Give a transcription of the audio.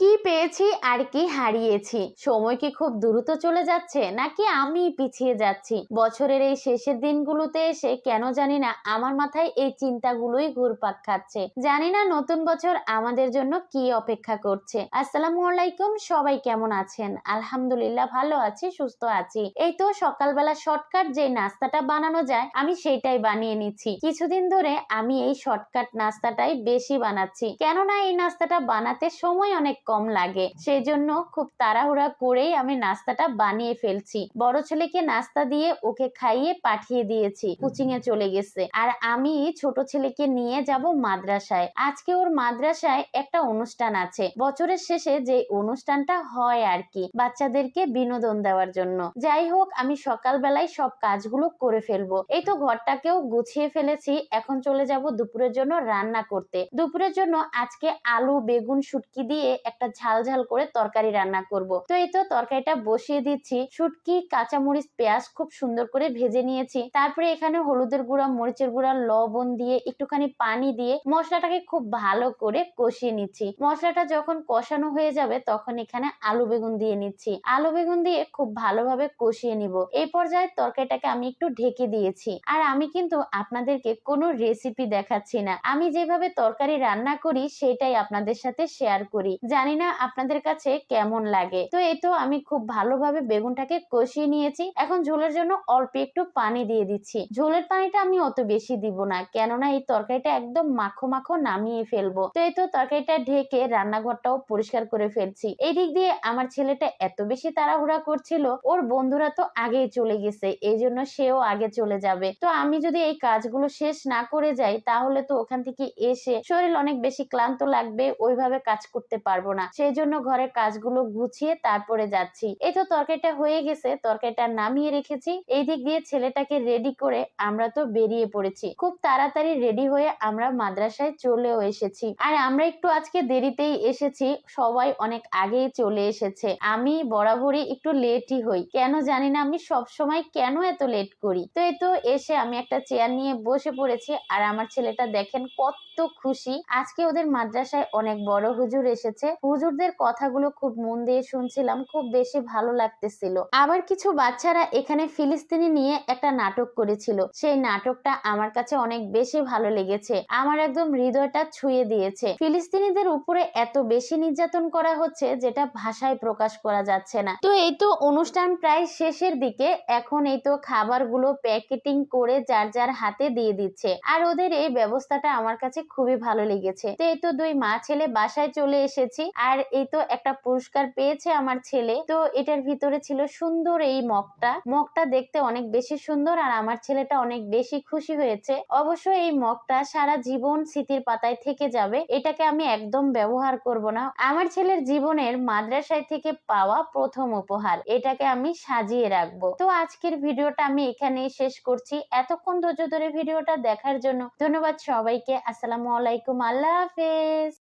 কি পেয়েছি আর কি হারিয়েছি? সময় কি খুব দ্রুত চলে যাচ্ছে, নাকি আমি পিছিয়ে যাচ্ছি? বছরের এই শেষের দিনগুলোতে এসে কেন জানি না আমার মাথায় এই চিন্তাগুলোই ঘুরপাক খাচ্ছে। জানি না নতুন বছর আমাদের জন্য কি অপেক্ষা করছে। আসসালামু আলাইকুম, সবাই কেমন আছেন? আলহামদুলিল্লাহ ভালো আছি, সুস্থ আছি। এই তো সকালবেলা শর্টকাট যে নাস্তাটা বানানো যায়, আমি সেটাই বানিয়ে নিচ্ছি। কিছুদিন ধরে আমি এই শর্টকাট নাস্তাটাই বেশি বানাচ্ছি। কেননা এই নাস্তাটা বানাতে সময় অনেক কম লাগে। সেই জন্য খুব তাড়াহুড়া করেই আমি নাস্তাটা বানিয়ে ফেলছি। বড় ছেলেকে নাস্তা দিয়ে ওকে খাইয়ে পাঠিয়ে দিয়েছি। কোচিং এ চলে গেছে। আর আমি ছোট ছেলেকে নিয়ে যাব মাদ্রাসায়। আজকে ওর মাদ্রাসায় একটা অনুষ্ঠান আছে। বছরের শেষে যে অনুষ্ঠানটা হয় আর কি, বাচ্চাদেরকে বিনোদন দেওয়ার জন্য। যাই হোক, আমি সকালবেলায় সব কাজগুলো করে ফেলব। এই তো ঘরটাকেও গুছিয়ে ফেলেছি। এখন চলে যাব দুপুরের জন্য রান্না করতে। দুপুরের জন্য আজকে আলু, বেগুন, শুটকি দিয়ে একটা ঝাল ঝাল করে তরকারি রান্না করব। তো এই তো তরকারিটা বসিয়ে দিচ্ছি। শুটকি, কাঁচামরিচ, পেঁয়াজ খুব সুন্দর করে ভেজে নিয়েছি। তারপরে এখানে হলুদের গুঁড়া, মরিচের গুঁড়া, লবণ দিয়ে একটুখানি পানি দিয়ে মশলাটাকে খুব ভালো করে কষিয়ে নিচ্ছি। মশলাটা যখন কষানো হয়ে যাবে তখন এখানে আলু বেগুন দিয়ে নিচ্ছি। আলু বেগুন দিয়ে খুব ভালোভাবে কষিয়ে নিব। এই পর্যায়ে তরকারিটাকে আমি একটু ঢেকে দিয়েছি। আর আমি কিন্তু আপনাদেরকে কোনো রেসিপি দেখাচ্ছি না। আমি যেভাবে তরকারি রান্না করি সেটাই আপনাদের সাথে শেয়ার করি। জানি না আপনাদের কাছে কেমন লাগে। তো এই তো আমি খুব ভালোভাবে বেগুনটাকে কষিয়ে নিয়েছি। এখন ঝোলের জন্য অল্প একটু পানি দিয়ে দিচ্ছি। ঝোলের পানিটা আমি অত বেশি দিব না, কেননা এই তরকারিটা একদম মাখো মাখো নামিয়ে ফেলব। তো এই তো তরকারিটা ঢেকে রান্নাঘরটাও পরিষ্কার করে ফেলছি। এই দিক দিয়ে আমার ছেলেটা এত বেশি তাড়াহুড়া করছিল, ওর বন্ধুরা তো আগেই চলে গেছে, এই জন্য সেও আগে চলে যাবে। তো আমি যদি এই কাজগুলো শেষ না করে যাই, তাহলে তো ওখান থেকে এসে শরীর অনেক বেশি ক্লান্ত লাগবে, ওইভাবে কাজ করতে পারব না। সেই জন্য ঘরের কাজগুলো গুছিয়ে তারপরে যাচ্ছি। এই তো তরকারিটা হয়ে গেছে, তরকারিটা নামিয়ে রেখেছি। এই দিক দিয়ে ছেলেটাকে রেডি করে আমরা তো বেরিয়ে পড়েছি। খুব তাড়াতাড়ি রেডি হয়ে আমরা মাদ্রাসায় চলেও এসেছি। আর আমরা একটু আজকে দেরিতেই এসেছি, সবাই অনেক আগেই চলে এসেছে। আমি বরাবরই একটু লেটই হই। কেন জানি না আমি সব সময় কেন এত লেট করি? তো এই তো এসে আমি একটা চেয়ার নিয়ে বসে পড়েছি আর আমার ছেলেটা দেখেন কত খুশি। আজকে ওদের মাদ্রাসায় অনেক বড় হুজুর এসেছে। হুজুরদের কথাগুলো খুব মন দিয়ে শুনছিলাম, খুব বেশি ভালো লাগতেছিল। আবার কিছু বাচ্চারা এখানে ফিলিস্তিনি নিয়ে একটা নাটক করেছিল। সেই নাটকটা আমার কাছে অনেক বেশি ভালো লেগেছে। আমার একদম হৃদয়টা ছুঁয়ে দিয়েছে। ফিলিস্তিনিদের উপরে এত বেশি নির্যাতন করা হচ্ছে যেটা ভাষায় প্রকাশ করা যাচ্ছে না। তো এই তো অনুষ্ঠান প্রায় শেষের দিকে, এখন এই তো খাবারগুলো প্যাকেটিং করে যার যার হাতে দিয়ে দিচ্ছে। আর ওদের এই ব্যবস্থাটা আমার কাছে খুবই ভালো লেগেছে। তো এই তো দুই মা ছেলে বাসায় চলে এসেছি। আর এই তো একটা পুরস্কার পেয়েছে আমার ছেলে। তো এটার ভিতরে ছিল সুন্দর এই মগটা। মগটা দেখতে অনেক বেশি সুন্দর আর আমার ছেলেটা অনেক বেশি খুশি হয়েছে। অবশ্য এই মগটা সারা জীবন স্মৃতির পাতায় থেকে যাবে। এটাকে আমি একদম ব্যবহার করব না। আমার ছেলের জীবনের মাদ্রাসায় থেকে পাওয়া প্রথম উপহার। এটাকে আমি সাজিয়ে রাখব। তো আজকের ভিডিওটা আমি এখানেই শেষ করছি। এতক্ষণ ধৈর্য ধরে ভিডিওটা দেখার জন্য ধন্যবাদ সবাইকে। আসসালামু আলাইকুম। আল্লাহ হাফেজ।